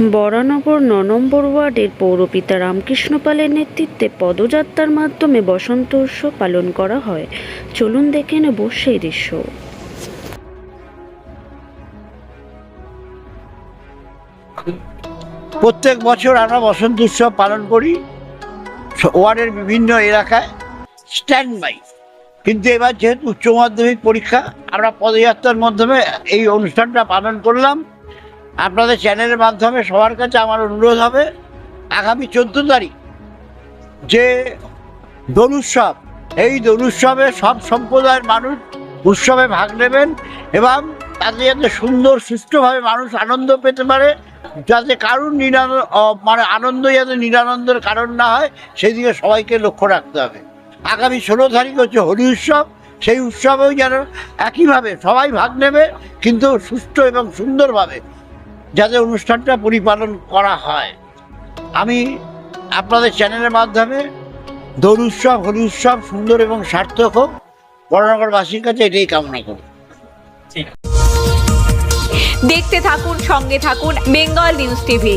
বরানগর ন নম্বর ওয়ার্ডের পৌরপিতা রামকৃষ্ণ পালের নেতৃত্বে পদযাত্রার মাধ্যমে বসন্ত উৎসব পালন করা হয়। চলুন দেখে নেব সেই দৃশ্য। প্রত্যেক বছর আমরা বসন্ত উৎসব পালন করি। ওয়ার্ডের বিভিন্ন এলাকায় স্ট্যান্ড বাই কিন্তু এবার যেহেতু উচ্চ মাধ্যমিক পরীক্ষা, আমরা পদযাত্রার মাধ্যমে এই অনুষ্ঠানটা পালন করলাম। আপনাদের চ্যানেলের মাধ্যমে সবার কাছে আমার অনুরোধ হবে, আগামী চোদ্দ তারিখ যে দোল উৎসব এই দোল উৎসবে সব সম্প্রদায়ের মানুষ উৎসবে ভাগ নেবেন এবং তাতে যাতে সুন্দর সুষ্ঠুভাবে মানুষ আনন্দ পেতে পারে, যাতে কারুর নিরানন্দ মানে আনন্দ যাতে নিরানন্দের কারণ না হয়, সেদিকে সবাইকে লক্ষ্য রাখতে হবে। আগামী ষোলো তারিখ হচ্ছে হোলি উৎসব, সেই উৎসবেও যেন একইভাবে সবাই ভাগ নেবে, কিন্তু সুষ্ঠু এবং সুন্দরভাবে যাতে অনুষ্ঠানটা পরিপালন করা হয়। আমি আপনাদের চ্যানেলের মাধ্যমে দৌল উৎসব, হোলি উৎসব সুন্দর এবং সার্থক হোক, বড়নগরবাসীর কাছে এটাই কামনা করি। দেখতে থাকুন, সঙ্গে থাকুন বেঙ্গল নিউজ টিভি।